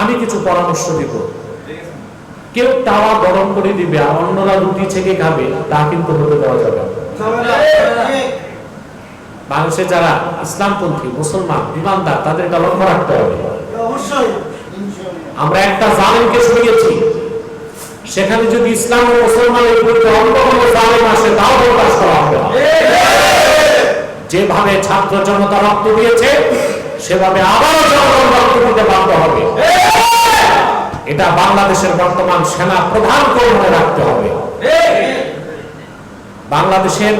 আমি কিছু পরামর্শ দিব। কেউ তাওয়া গরম করে দিবে আর অন্যরা রুটি ছেঁকে খাবে, তা কিন্তু হতে দেওয়া যাবে। বাংলাদেশে যারা ইসলামপন্থী, মুসলমান, ইমানদার তাদেরকে লক্ষ্য রাখতে হবে। আমরা একটা জালেমকে সরিয়েছি। সেখানে যদি ইসলাম ও মুসলমানের বিরুদ্ধে অন্য কোনো জালেম আসে, তাও প্রকাশ করা হবে যেভাবে ছাত্র জনতা রক্ত দিয়েছে সেভাবে আবারও জনগণ বাধ্য হবে। এটা বাংলাদেশের বর্তমান সেনা প্রধানকে মনে রাখতে হবে। বাংলাদেশের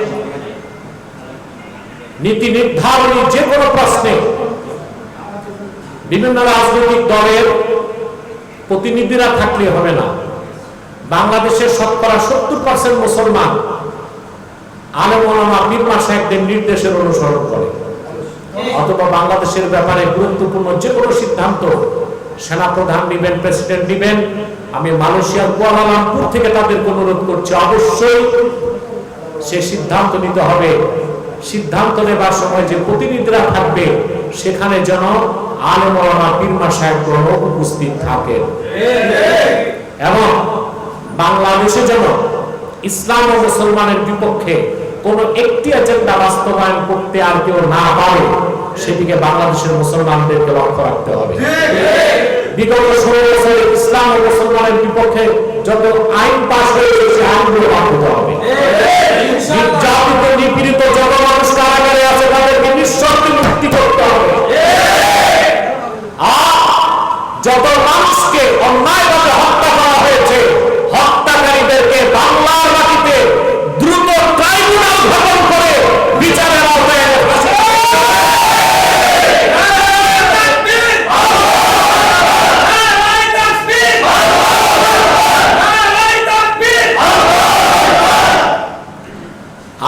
নীতি নির্ধারণী যে কোনো প্রশ্নে বিভিন্ন রাজনৈতিক দলের প্রতিনিধিরা থাকলে হবে না। বাংলাদেশের শতকরা সত্তর পার্সেন্ট মুসলমান আলম পীর মাসাহেবদের নির্দেশের অনুসরণ করে। অথবা বাংলাদেশের ব্যাপারে গুরুত্বপূর্ণ যে কোনো সিদ্ধান্ত সেনাপ্রধান নিবেন, প্রেসিডেন্ট নিবেন, আমি মালয়েশিয়ার কুয়ালালামপুর থেকে তাদেরকে অনুরোধ করছি, অবশ্যই সে সিদ্ধান্ত নিতে হবে। সিদ্ধান্ত নেবার সময় যে প্রতিনিধিরা থাকবে, সেখানে যেন আলেম ওলামা পীর মাসাহেবগণ উপস্থিত থাকেন। এবং বাংলাদেশে যেন ইসলাম ও মুসলমানের বিপক্ষে কোন একটি এজেন্ডা বাস্তবায়ন করতে আর কেউ না পারে। সেদিকে বাংলাদেশের মুসলমানদেরকে লক্ষ্য রাখতে হবে। বিগত ষোলো বছরে ইসলাম ও মুসলমানের বিপক্ষে যত আইন পাশ হয়েছে সে আইনগুলো বাধ্যতা হবে। নির্যাতিত নিপীড়িত যত মানুষ কারাগারে আছে তাদেরকে নিঃশর্তে মুক্তি করতে হবে। আর যত মানুষকে অন্যায়ভাবে হত্যা করা হয়েছে হত্যাকারীদেরকে বাংলার মাটিতে দ্রুত ট্রাইব্যুনাল গঠন করে বিচারের আওতায় এনে ফাঁসি দিতে হবে।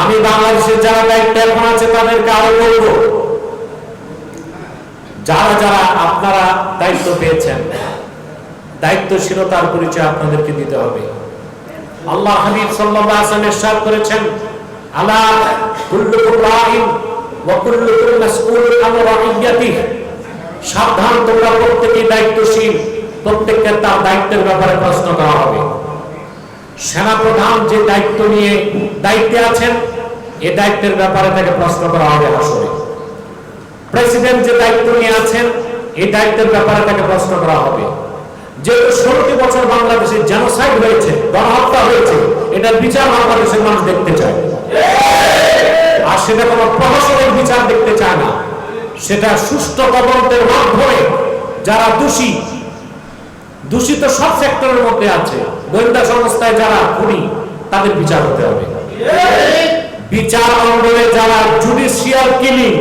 আমি বাংলাদেশের এখন আছে তাদেরকে আরও বলব যারা যারা আপনারা দায়িত্ব পেয়েছেন, দায়িত্বশীলতার পরিচয় আপনাদেরকে দিতে হবে। আল্লাহ করেছেন দায়িত্বের ব্যাপারে প্রশ্ন করা হবে। সেনাপ্রধান যে দায়িত্ব নিয়ে দায়িত্বে আছেন এ দায়িত্বের ব্যাপারে তাকে প্রশ্ন করা হবে আসলে। প্রেসিডেন্ট যে দায়িত্ব নিয়ে আছেন এই দায়িত্বের ব্যাপারে তাকে প্রশ্ন করা হবে। যেহেতু ষোলোটি বছর বাংলাদেশে জেনোসাইড হয়েছে, গণহত্যা হয়েছে এটার বিচার বাংলাদেশের মানুষ দেখতে চায়। আর সেটা কোনো প্রহসনের বিচার দেখতে চায় না। সেটা সুষ্ঠু তদন্তের মাধ্যমে যারা দোষী দূষিত সব সেক্টরের মধ্যে আছে। গোয়েন্দা সংস্থায় যারা খুনি, তাদের বিচার হতে হবে। বিচার মন্ডলে যারা জুডিশিয়াল কিলিং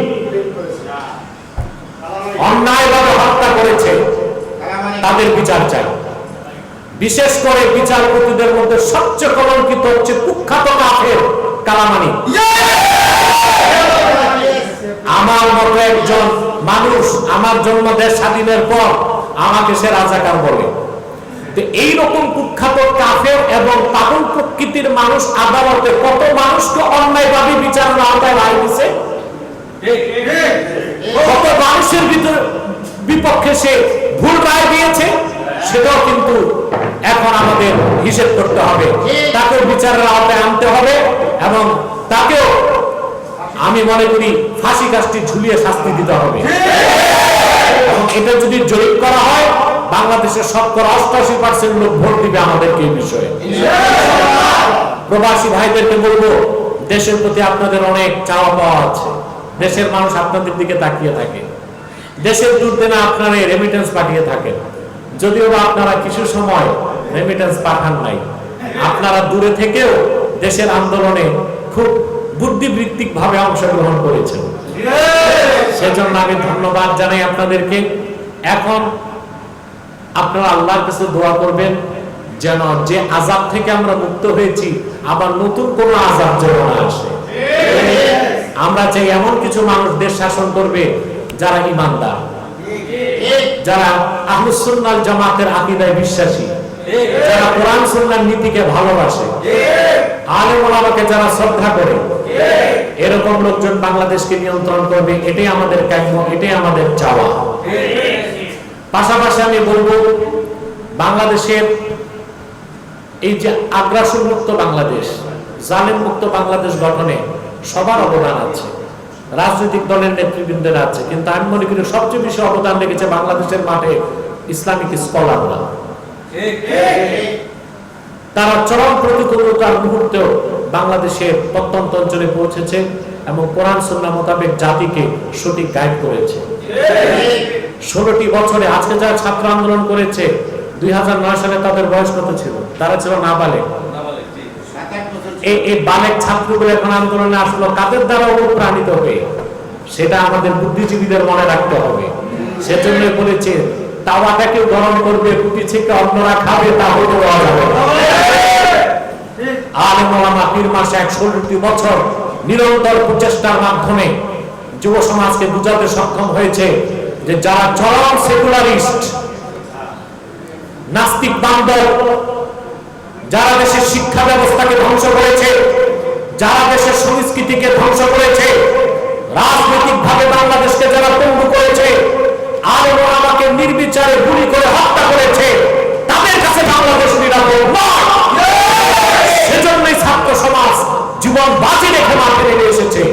অন্যায়ভাবে হত্যা করেছে, তাদের বিচার চাই। বিশেষ করে বিচারপতিদের মধ্যে সবচেয়ে কলঙ্কিত হচ্ছে কুখ্যাত কাফের কালামানি। আমার মতো একজন মানুষ আমার জন্ম দেশ স্বাধীনের পর আমাকে সে রাজাকার বলে। এইরকম কুখ্যাত কাফের এবং প্রকৃতির মানুষ আদালতে কত মানুষকে অন্যায়ভাবে বিচারণা আওতায় রায় দিছে? কত মানুষের ভিতর বিপক্ষে সে ভুল রায় দিয়েছে? সেটাও কিন্তু এখন আমাদের হিসেব করতে হবে। তাকে বিচারের আওতায় আনতে হবে এবং তাকেও আমি মনে করি ফাঁসি কাজটি ঝুলিয়ে শাস্তি দিতে হবে। এবং এটা যদি জরিপ করা হয় বাংলাদেশের শতকরা অষ্টাশি পার্সেন্ট লোক ভোট দিবে আমাদেরকে এই বিষয়ে। প্রবাসী ভাইদেরকে বলব, দেশের প্রতি আপনাদের অনেক চাওয়া পাওয়া আছে। দেশের মানুষ আপনাদের দিকে তাকিয়ে থাকে। দেশের দূরতে না আপনারা রেমিটেন্স পাঠিয়ে থাকেন। যদিও আপনারা কিছু সময় রেমিটেন্স পাঠান নাই। আপনারা দূরে থেকেও দেশের আন্দোলনে খুব বুদ্ধিবৃত্তিক ভাবে অংশগ্রহণ করেছেন। সেজন্য আমি ধন্যবাদ জানাই আপনাদেরকে। এখন আপনারা আল্লাহর কাছে দোয়া করবেন যেন যে আজাব থেকে আমরা মুক্ত হয়েছি, আবার নতুন কোন আজাব যেন না আসে। আমরা চাই এমন কিছু মানুষ দেশ শাসন করবে যারা ইমানদার যারা আহলুসুন্নাল জামাতের আকীদায় বিশ্বাসী, যারা কোরআন সুন্নাহর নীতিকে ভালোবাসে। আলেম ওলামাকে যারা শ্রদ্ধা করে, এরকম লোকজন বাংলাদেশকে নিয়ন্ত্রণ করবে, এটাই আমাদের কাম্য, এটাই আমাদের চাওয়া। পাশাপাশি আমি বলব, বাংলাদেশের এই যে আগ্রাসন মুক্ত বাংলাদেশ জালেম মুক্ত বাংলাদেশ গঠনে সবার অবদান আছে, রাজনৈতিক দলের নেতৃবৃন্দের আছে, কিন্তু আমি মনে করি সবচেয়ে বেশি অবদান রেখেছে বাংলাদেশের মাঠে ইসলামিক স্কলাররা। তারা চরম প্রতিকূলতার মুহূর্তেও বাংলাদেশের প্রত্যন্ত অঞ্চলে পৌঁছেছে এবং কোরআন সন্না মোতাবেক জাতিকে সঠিক গাইড করেছে। ষোলোটি বছরে আজকে যারা ছাত্র আন্দোলন করেছে দুই সালে তাদের বয়স কত ছিল? তারা ছিল না বালে এই এই বালেক ছাত্রগুলো এখন আন্দোলনে আসলো কাদের দ্বারা অনুপ্রাণিত হয়ে সেটা আমাদের বুদ্ধিজীবীদের মনে রাখতে হবে। সেজন্য বলেছে তাওয়াটাকে গরম করবে রুটি থেকে অন্যরা খাবে তা হতে দেওয়া যাবে পীর মাসে এক ষোলোটি বছর নিরন্তর প্রচেষ্টার মাধ্যমে যুব সমাজকে বুঝাতে সক্ষম হয়েছে। যে যারা চরম সেকুলারিস্ট, নাস্তিক বান্ধব, যারা দেশের শিক্ষা ব্যবস্থাকে ধ্বংস করেছে, যারা দেশের সংস্কৃতিকে ধ্বংস করেছে রাজনৈতিক ভাবে বাংলাদেশকে যারা পঙ্গু করেছে আর আমাকে নির্বিচারে গুলি করে হত্যা করেছে, তাদের কাছে বাংলাদেশ নিরাপদ নয়। সেজন্যই ছাত্র সমাজ জীবন বাজি রেখে মাঠে নেমে এসেছে।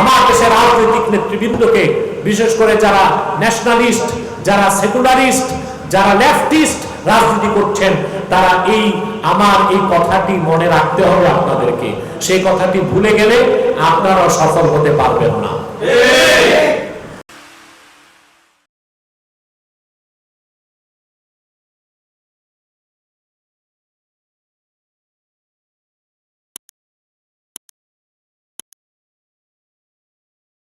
আমার দেশের রাজনৈতিক নেতৃবৃন্দকে বিশেষ করে যারা ন্যাশনালিস্ট যারা সেকুলারিস্ট যারা লেফটিস্ট রাজনীতি করছেন, তারা এই আমার এই কথাটি মনে রাখতে হবে আপনাদেরকে। সেই কথাটি ভুলে গেলে আপনারা সফল হতে পারবেন না।